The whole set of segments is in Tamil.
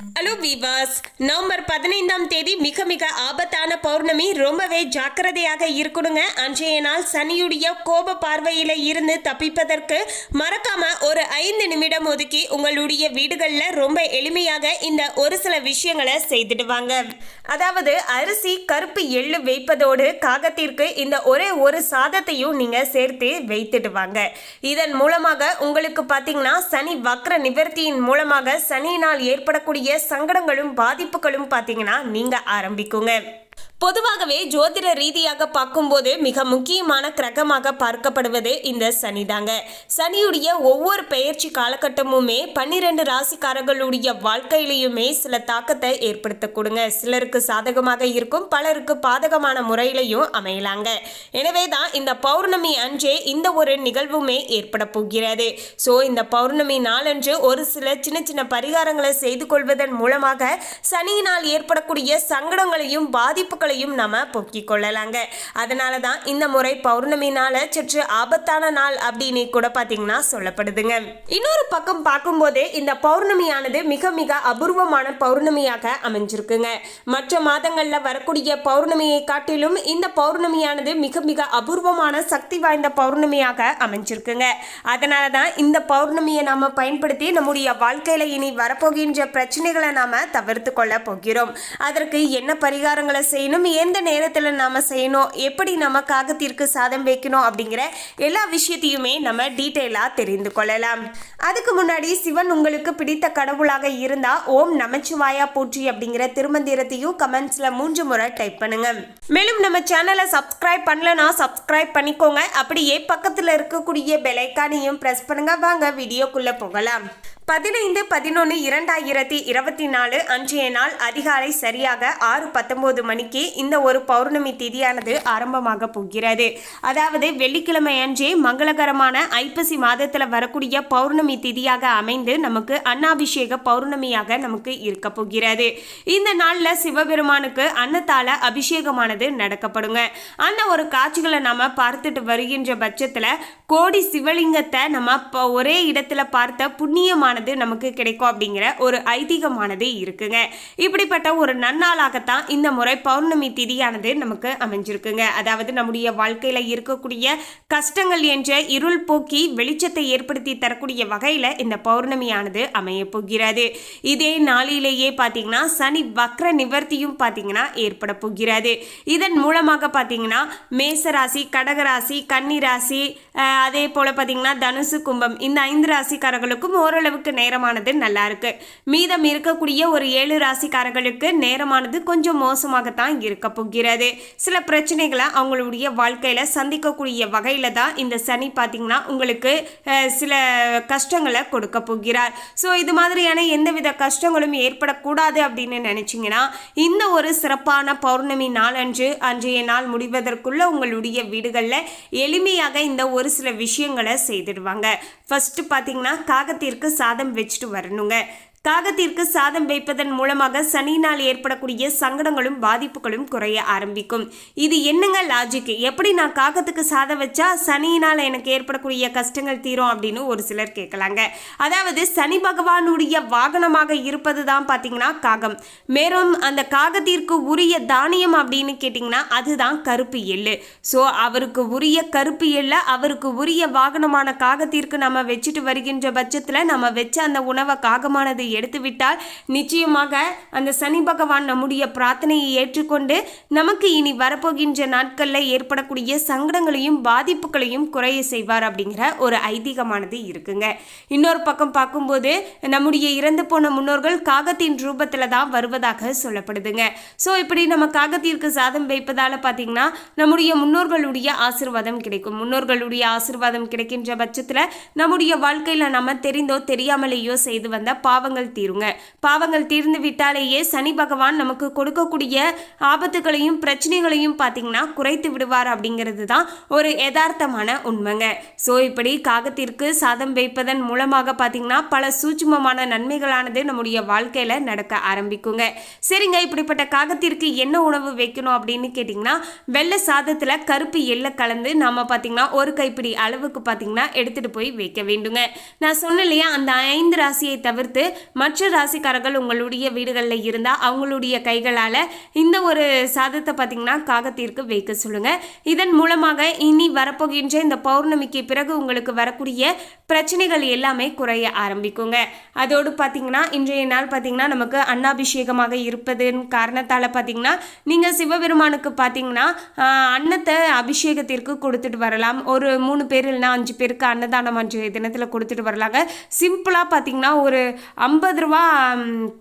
ஹலோ வீவாஸ் நவம்பர் பதினைந்தாம் தேதி மிக மிக ஆபத்தான பௌர்ணமி. ரொம்பவே ஜாக்கிரதையாக இருக்கணுங்க. அன்றைய நாள் சனியுடைய கோப பார்வையில இருந்து தப்பிப்பதற்கு மறக்காம ஒரு ஐந்து நிமிடம் ஒதுக்கி உங்களுடைய வீடுகளில் ரொம்ப எளிமையாக இந்த ஒரு சில விஷயங்களை செய்துட்டு வாங்க. அதாவது அரிசி கருப்பு எள்ளு வைப்பதோடு காகத்திற்கு இந்த ஒரே ஒரு சாதத்தையும் நீங்க சேர்த்து வைத்துட்டு வாங்க. இதன் மூலமாக உங்களுக்கு பார்த்தீங்கன்னா சனி வக்ர நிவர்த்தியின் மூலமாக சனியினால் ஏற்படக்கூடிய சங்கடங்களும் பாதிப்புகளும் பார்த்தீங்கன்னா நீங்கள் ஆரம்பிக்குங்க. பொதுவாகவே ஜோதிட ரீதியாக பார்க்கும்போது மிக முக்கியமான கிரகமாக பார்க்கப்படுவது இந்த சனிதாங்க சனியுடைய ஒவ்வொரு பெயர்ச்சி காலகட்டமுமே பன்னிரெண்டு ராசிக்காரர்களுடைய வாழ்க்கையிலையுமே சில தாக்கத்தை ஏற்படுத்தக்கூடுங்க சிலருக்கு சாதகமாக இருக்கும் பலருக்கு பாதகமான முறையிலையும் அமையலாங்க. எனவே தான் இந்த பௌர்ணமி அன்றே இந்த ஒரு நிகழ்வுமே ஏற்பட போகிறது. ஸோ இந்த பௌர்ணமி நாளன்று ஒரு சில சின்ன சின்ன பரிகாரங்களை செய்து கொள்வதன் மூலமாக சனியினால் ஏற்படக்கூடிய சங்கடங்களையும் பாதிப்புகளையும் நம்ம போக்கிக் கொள்ளலாங்க. அதனால தான் இந்த முறை பௌர்ணமினால சற்று ஆபத்தான நாள் அப்படின்னு கூட பார்த்தீங்கன்னா சொல்லப்படுதுங்க. இன்னொரு பக்கம் பார்க்கும்போதே இந்த பௌர்ணமியானது மிக மிக அபூர்வமான பௌர்ணமியாக அமைஞ்சிருக்குங்க. மற்ற மாதங்களில் வரக்கூடிய பௌர்ணமியை காட்டிலும் இந்த பௌர்ணமியானது மிக மிக அபூர்வமான சக்தி வாய்ந்த பௌர்ணமியாக அமைஞ்சிருக்குங்க. அதனால தான் இந்த பௌர்ணமியை நாம பயன்படுத்தி நம்முடைய வாழ்க்கையில இனி வரப்போகின்ற பிரச்சனைகளை நாம தவிர்த்து கொள்ள போகிறோம். அதற்கு என்ன பரிகாரங்களை செய்யணும்? நம்ம எந்த நேரத்தில் நாம் செய்யணும் எப்படி நம்ம காகத்திற்கு சாதம் வைக்கணும் அப்படிங்கிற எல்லா விஷயத்தையுமே நம்ம டீட்டெயிலாக தெரிந்து கொள்ளலாம். அதுக்கு முன்னாடி சிவன் உங்களுக்கு பிடித்த கடவுளாக இருந்தால் ஓம் நமச்சிவாயா போற்றி அப்படிங்கிற திருமந்திரத்தையும் கமெண்ட்ஸில் மூன்று முறை டைப் பண்ணுங்க. மேலும் நம்ம சேனலை சப்ஸ்கிரைப் பண்ணலனா சப்ஸ்கிரைப் பண்ணிக்கோங்க. அப்படியே பக்கத்தில் இருக்கக்கூடிய பெலைக்கானையும் ப்ரெஸ் பண்ணுங்க. வாங்க வீடியோக்குள்ளே போகலாம். பதினைந்து பதினொன்று இரண்டாயிரத்தி இருபத்தி நாலு அன்றைய நாள் அதிகாலை சரியாக ஆறு பத்தொன்பது மணிக்கு இந்த ஒரு பௌர்ணமி திதியானது ஆரம்பமாக போகிறது. அதாவது வெள்ளிக்கிழமை அன்றே மங்களகரமான ஐப்பசி மாதத்தில் வரக்கூடிய பௌர்ணமி திதியாக அமைந்து நமக்கு அன்னாபிஷேக பௌர்ணமியாக நமக்கு இருக்க போகிறது. இந்த நாளில் சிவபெருமானுக்கு அன்னத்தால அபிஷேகமானது நடக்கப்படுங்க. அந்த ஒரு காட்சிகளை நம்ம பார்த்துட்டு வருகின்ற பட்சத்தில் கோடி சிவலிங்கத்தை நம்ம இப்போ ஒரே இடத்துல பார்த்த புண்ணியமான ஆனது நமக்கு கிடைக்கும் அப்படிங்கிற ஒரு ஐதீகமானது இருக்குங்க. இப்படிப்பட்ட ஒரு நன்னாளாகத்தான் இந்த முறை பௌர்ணமி திதியானது நமக்கு அமைஞ்சிருக்குங்க. அதாவது நம்முடைய வாழ்க்கையில் இருக்கக்கூடிய கஷ்டங்கள் என்ற இருள் போக்கி வெளிச்சத்தை ஏற்படுத்தி தரக்கூடிய வகையில் இந்த பௌர்ணமியானது அமைய போகிறது. இதே நாளிலேயே பார்த்தீங்கன்னா சனி வக்ர நிவர்த்தியும் பார்த்தீங்கன்னா ஏற்பட போகிறது. இதன் மூலமாக பார்த்தீங்கன்னா மேசராசி கடகராசி கன்னிராசி அதே போல் பார்த்தீங்கன்னா தனுசு கும்பம் இந்த ஐந்து ராசிக்காரர்களுக்கும் ஓரளவுக்கு நேரமானது நல்லா இருக்கு. மீதம் இருக்கக்கூடிய ஒரு ஏழு ராசிக்காரர்களுக்கு நேரமானது கொஞ்சம் மோசமாகத்தான் இருக்க போகிறது. சில பிரச்சனைகளை அவங்களுடைய வாழ்க்கையில சந்திக்கக்கூடிய வகையில தான் இந்த சனி பார்த்தீங்கன்னா உங்களுக்கு சில கஷ்டங்களை கொடுக்க போகிறார். ஸோ இது மாதிரியான எந்தவித கஷ்டங்களும் ஏற்படக்கூடாது அப்படின்னு நினைச்சீங்கன்னா இந்த ஒரு சிறப்பான பௌர்ணமி நாளன்று அன்றைய நாள் முடிவதற்குள்ள உங்களுடைய வீடுகளில் எளிமையாக இந்த ஒரு சில விஷயங்களை செய்திடுவாங்க. ஃபர்ஸ்ட் பார்த்தீங்கன்னா காகத்திற்கு சாதம் வச்சுட்டு வரணுங்க. காகத்திற்கு சாதம் வைப்பதன் மூலமாக சனியினால் ஏற்படக்கூடிய சங்கடங்களும் பாதிப்புகளும் குறைய ஆரம்பிக்கும். இது என்னங்க லாஜிக் எப்படி நான் காகத்துக்கு சாதம் வச்சா சனியினால் எனக்கு ஏற்படக்கூடிய கஷ்டங்கள் தீரும் அப்படின்னு ஒரு சிலர் கேட்கலாங்க. அதாவது சனி பகவானுடைய வாகனமாக இருப்பது தான் பார்த்தீங்கன்னா காகம். மேலும் அந்த காகத்திற்கு உரிய தானியம் அப்படின்னு கேட்டிங்கன்னா அதுதான் கருப்பு எள்ளு. ஸோ அவருக்கு உரிய கருப்பு எள்ளை அவருக்கு உரிய வாகனமான காகத்திற்கு நம்ம வச்சுட்டு வருகின்ற பட்சத்தில் நம்ம வச்ச அந்த உணவை காகமானது எடுத்துவிட்டால் நிச்சயமாக அந்த சனி பகவான் நம்முடைய பிரார்த்தனையை ஏற்றுக்கொண்டு நமக்கு இனி வரப்போகின்ற நாட்களில் ஏற்படக்கூடிய சங்கடங்களையும் பாதிப்புகளையும் குறைய செய்வார் அப்படிங்கிற ஒரு ஐதீகமானது இருக்குங்க. இன்னொரு பக்கம் பார்க்கும்போது நம்முடைய இறந்து போன முன்னோர்கள் காகத்தின் ரூபத்தில் தான் வருவதாக சொல்லப்படுதுங்க. ஸோ இப்படி நம்ம காகத்திற்கு சாதம் வைப்பதால் பார்த்தீங்கன்னா நம்முடைய முன்னோர்களுடைய ஆசிர்வாதம் கிடைக்கும். முன்னோர்களுடைய ஆசிர்வாதம் கிடைக்கின்ற பட்சத்தில் நம்முடைய வாழ்க்கையில் நம்ம தெரிந்தோ தெரியாமலேயோ செய்து வந்த பாவங்கள் தீருங்க. பாவங்கள் தீர்ந்து விட்டாலேயே சனி பகவான் நமக்கு கொடுக்கக்கூடிய ஆபத்துகளையும் பிரச்சனைகளையும் பார்த்தீங்கன்னா குறைத்து விடுவார் அப்படிங்கிறது தான் ஒரு யதார்த்தமான உண்மைங்க. ஸோ இப்படி காகத்திற்கு சாதம் வைப்பதன் மூலமாக பார்த்தீங்கன்னா பல சூட்சுமமான நன்மைகளானது நம்முடைய வாழ்க்கையில் நடக்க ஆரம்பிக்குங்க. சரிங்க இப்படிப்பட்ட காகத்திற்கு என்ன உணவு வைக்கணும் அப்படின்னு கேட்டிங்கன்னா வெள்ளை சாதத்தில் கருப்பு எள்ளை கலந்து நம்ம பார்த்தீங்கன்னா ஒரு கைப்பிடி அளவுக்கு பார்த்தீங்கன்னா எடுத்துகிட்டு போய் வைக்க வேண்டுங்க. நான் சொன்னேன் இல்லையா அந்த ஐந்து ராசியை தவிர்த்து மற்ற ராசிக்காரர்கள் உங்களுடைய வீடுகளில் இருந்தால் அவங்களுடைய கைகளால் இந்த ஒரு சாதத்தை பார்த்தீங்கன்னா காகத்திற்கு வைக்க சொல்லுங்கள் இதன் மூலமாக இனி வரப்போகின்ற இந்த பௌர்ணமிக்கு பிறகு உங்களுக்கு வரக்கூடிய பிரச்சனைகள் எல்லாமே குறைய ஆரம்பிக்குங்க. அதோடு பார்த்தீங்கன்னா இன்றைய நாள் பார்த்தீங்கன்னா நமக்கு அன்னாபிஷேகமாக இருப்பதன் காரணத்தால் பார்த்தீங்கன்னா நீங்கள் சிவபெருமானுக்கு பார்த்தீங்கன்னா அன்னத்தை அபிஷேகத்திற்கு கொடுத்துட்டு வரலாம். ஒரு மூணு பேர் இல்லைன்னா அஞ்சு பேருக்கு அன்னதானம் அஞ்சு தினத்தில் கொடுத்துட்டு வரலாங்க. சிம்பிளாக பார்த்தீங்கன்னா ஒரு ஐம்பது ரூபா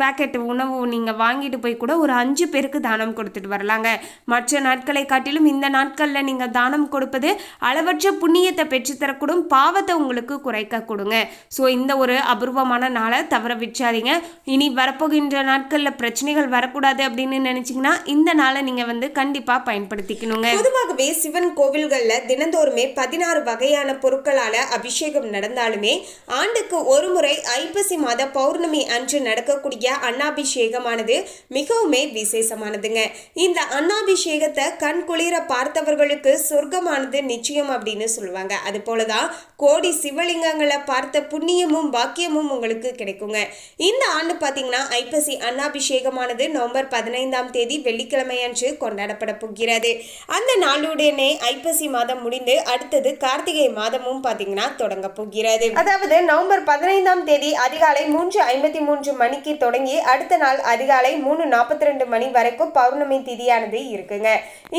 பேக்கெட் உணவு நீங்கள் வாங்கிட்டு போய் கூட ஒரு அஞ்சு பேருக்கு தானம் கொடுத்துட்டு வரலாங்க. மற்ற நாட்களை காட்டிலும் இந்த நாட்களில் நீங்கள் தானம் கொடுப்பது அளவற்ற புண்ணியத்தை பெற்றுத்தரக்கூடும் பாவத்தை உங்களுக்கு குறைக்க கொடுங்க. ஸோ இந்த ஒரு அபூர்வமான நாளை தவற விற்றாதீங்க இனி வரப்போகின்ற நாட்களில் பிரச்சனைகள் வரக்கூடாது அப்படின்னு நினச்சிங்கன்னா இந்த நாளை நீங்கள் வந்து கண்டிப்பாக பயன்படுத்திக்கணுங்க. பொதுவாகவே சிவன் கோவில்கள்ல தினந்தோறுமே பதினாறு வகையான பொருட்களால் அபிஷேகம் நடந்தாலுமே ஆண்டுக்கு ஒரு முறை ஐப்பசி மாத பௌர்ணமி பௌர்ணமி அன்று நடக்கக்கூடிய அன்னாபிஷேகமானது மிகவுமே விசேஷமானதுங்க. இந்த அன்னாபிஷேகத்தை கண் குளிர பார்த்தவர்களுக்கு சொர்க்கமானது நிச்சயம் அப்படின்னு சொல்லுவாங்க. அது போலதான் கோடி சிவலிங்கங்களை பார்த்த புண்ணியமும் பாக்கியமும் உங்களுக்கு கிடைக்குங்க. இந்த ஆண்டு பார்த்தீங்கன்னா ஐப்பசி அன்னாபிஷேகமானது நவம்பர் பதினைந்தாம் தேதி வெள்ளிக்கிழமை அன்று கொண்டாடப்பட போகிறது. அந்த நாளுடனே ஐப்பசி மாதம் முடிந்து அடுத்தது கார்த்திகை மாதமும் பார்த்தீங்கன்னா தொடங்க போகிறது. அதாவது நவம்பர் பதினைந்தாம் தேதி அதிகாலை மூன்று ஐம்பத்தி மூன்று மணிக்கு தொடங்கி அடுத்த நாள் அதிகாலை மூணு நாற்பத்தி ரெண்டு மணி வரைக்கும் பௌர்ணமி திதியானது இருக்குங்க.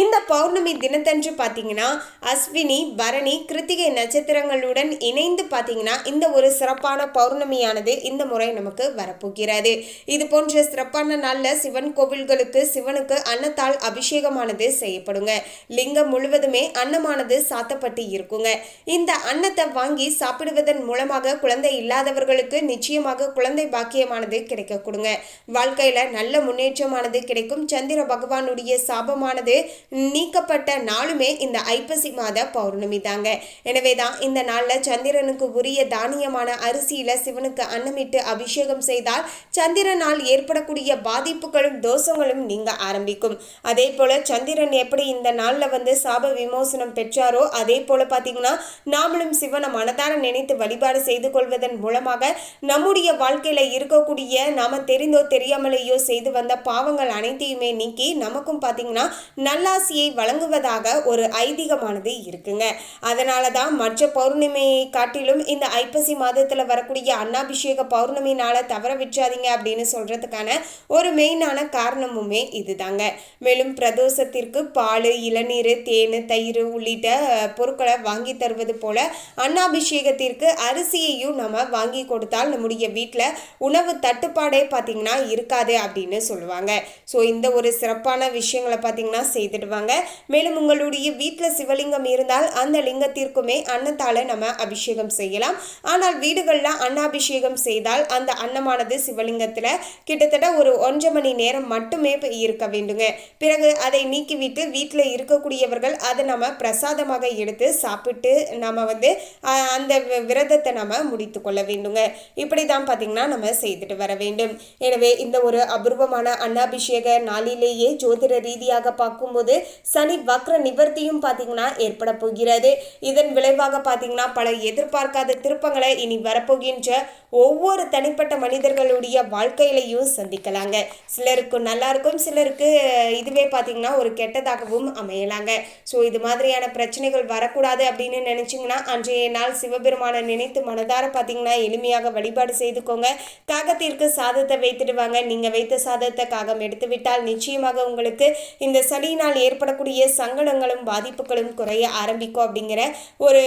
இந்த பௌர்ணமி தினத்தன்று பார்த்தீங்கன்னா அஸ்வினி பரணி கிருத்திகை நட்சத்திரங்களுடன் இணைந்து பார்த்தீங்கன்னா இந்த ஒரு சிறப்பான பௌர்ணமியானது இந்த முறை நமக்கு வரப்போகிறது. இது போன்ற சிறப்பான நாளில் சிவன் கோவில்களுக்கு சிவனுக்கு அன்னத்தால் அபிஷேகமானது செய்யப்படுங்க. லிங்கம் முழுவதுமே அன்னமானது சாத்தப்பட்டு இருக்குங்க. இந்த அன்னத்தை வாங்கி சாப்பிடுவதன் மூலமாக குழந்தை இல்லாதவர்களுக்கு நிச்சயமாக குழந்தை பாக்கியமானது கிடைக்க கொடுங்க. வாழ்க்கையில நல்ல முன்னேற்றமானது கிடைக்கும். சந்திர பகவானுடைய சாபமானது நீக்கப்பட்ட நாளுமே இந்த ஐப்பசி மாத பௌர்ணமி தாங்க. எனவே தான் இந்த நாளில் சந்திரனுக்கு உரிய தானியமான அரிசியில சிவனுக்கு அன்னமிட்டு அபிஷேகம் செய்தால் சந்திரனால் ஏற்படக்கூடிய பாதிப்புகளும் தோஷங்களும் நீங்க ஆரம்பிக்கும். அதே போல சந்திரன் எப்படி இந்த நாளில் வந்து சாப விமோசனம் பெற்றாரோ அதே போல பார்த்தீங்கன்னா நாமளும் சிவனை மனதார நினைத்து வழிபாடு செய்து கொள்வதன் மூலமாக நம்முடைய வாழ்க்கையில இருக்கக்கூடிய நாம் தெரிந்தோ தெரியாமலேயோ செய்து வந்த பாவங்கள் அனைத்தையுமே நீக்கி நமக்கும் பார்த்தீங்கன்னா நல்லாசியை வழங்குவதாக ஒரு ஐதீகமானது இருக்குங்க. அதனால தான் மற்ற பௌர்ணமியை காட்டிலும் இந்த ஐப்பசி மாதத்தில் வரக்கூடிய அன்னாபிஷேக பௌர்ணமினால் தவற விற்றாதீங்க அப்படின்னு சொல்கிறதுக்கான ஒரு மெயினான காரணமுமே இதுதாங்க. மேலும் பிரதோஷத்திற்கு பால் இளநீர் தேன் தயிர் உள்ளிட்ட பொருட்களை வாங்கி தருவது போல அன்னாபிஷேகத்திற்கு அரிசியையும் நம்ம வாங்கி கொடுத்தால் நம்முடைய வீட்டில் உணவு தட்டுப்பாடே பார்த்தீங்கன்னா இருக்காது அப்படின்னு சொல்லுவாங்க. ஸோ இந்த ஒரு சிறப்பான விஷயங்களை பார்த்தீங்கன்னா செய்துடுவாங்க. மேலும் உங்களுடைய வீட்டில் சிவலிங்கம் இருந்தால் அந்த லிங்கத்திற்குமே அன்னத்தால் நம்ம அபிஷேகம் செய்யலாம். ஆனால் வீடுகளில் அன்னாபிஷேகம் செய்தால் அந்த அன்னமானது சிவலிங்கத்தில் கிட்டத்தட்ட ஒரு ஒன்றரை மணி நேரம் மட்டுமே இருக்க வேண்டுங்க. பிறகு அதை நீக்கிவிட்டு வீட்டில் இருக்கக்கூடியவர்கள் அதை நம்ம பிரசாதமாக எடுத்து சாப்பிட்டு நம்ம வந்து அந்த விரதத்தை நம்ம முடித்து கொள்ள வேண்டுங்க. இப்படி தான் பார்த்தீங்கன்னா நம்ம செய்துட்டு வர வேண்டும். எனவே இந்த ஒரு அபூர்வமான அன்னாபிஷேக நாளிலேயே ஜோதிட ரீதியாக பார்க்கும்போது சனி வக்ர நிவர்த்தியும் பார்த்தீங்கன்னா ஏற்பட போகிறது. இதன் விளைவாக பார்த்தீங்கன்னா பல எதிர்பார்க்காத திருப்பங்களை இனி வரப்போகின்ற ஒவ்வொரு தனிப்பட்ட மனிதர்களுடைய வாழ்க்கையிலையும் சந்திக்கலாங்க. சிலருக்கு நல்லா இருக்கும் சிலருக்கு இதுவே பார்த்தீங்கன்னா ஒரு கெட்டதாகவும் அமையலாங்க. ஸோ இது மாதிரியான பிரச்சனைகள் வரக்கூடாது அப்படின்னு நினச்சிங்கன்னா அன்றைய நாள் சிவபெருமானை நினைத்து மனதார பார்த்தீங்கன்னா எளிமையாக வழிபாடு செய்துக்கோங்க. காகத்திற்கு சாதத்தை வைத்துடுவாங்க. நீங்கள் வைத்த சாதத்தை காகம் எடுத்து விட்டால் நிச்சயமாக உங்களுக்கு இந்த சளியினால் ஏற்படக்கூடிய சங்கடங்களும் பாதிப்புகளும் குறைய ஆரம்பிக்கும் அப்படிங்கிற ஒரு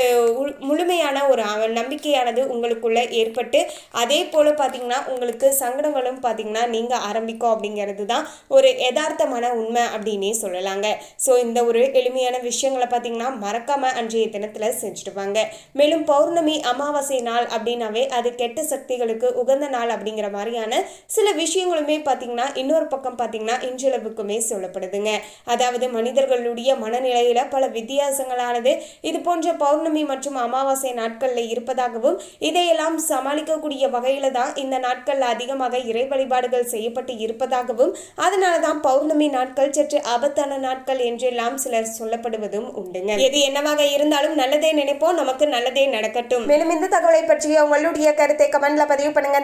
முழுமையான ஒரு நம்பிக்கையானது உங்களுக்குள்ள ஏற்பட்டு அதே போல் பார்த்தீங்கன்னா உங்களுக்கு சங்கடங்களும் பார்த்தீங்கன்னா நீங்கள் ஆரம்பிக்கும் அப்படிங்கிறது தான் ஒரு யதார்த்தமான உண்மை அப்படின்னே சொல்லலாங்க. ஸோ இந்த ஒரு எளிமையான விஷயங்களை பார்த்தீங்கன்னா மறக்காமல் அன்றைய தினத்தில் செஞ்சுட்டு வாங்க. மேலும் பௌர்ணமி அமாவாசை நாள் அப்படின்னாவே அது கெட்ட சக்திகளுக்கு உகந்த பிறந்த நாள் அப்படிங்கிற மாதிரியான சில விஷயங்களுமே பார்த்திங்கன்னா இன்னொரு பக்கம் பார்த்திங்கன்னா இன்றளவுக்குமே சொல்லப்படுதுங்க. அதாவது மனிதர்களுடைய மனநிலையில் பல வித்தியாசங்களானது. இது போன்ற பௌர்ணமி மற்றும் அமாவாசை நாட்களில் இருப்பதாகவும் இதையெல்லாம் சமாளிக்கக்கூடிய வகையில் தான் இந்த நாட்களில் அதிகமாக இறை வழிபாடுகள் செய்யப்பட்டு இருப்பதாகவும் அதனால தான் பௌர்ணமி நாட்கள் சற்று ஆபத்தான நாட்கள் என்றெல்லாம் சிலர் சொல்லப்படுவதும் உண்டுங்க. எது என்னவாக இருந்தாலும் நல்லதே நினைப்போம் நமக்கு நல்லதே நடக்கட்டும். மேலும் இந்த தகவலை பற்றிய உங்களுடைய கருத்தை கமெண்ட்ல பதிவு பண்ணுங்க.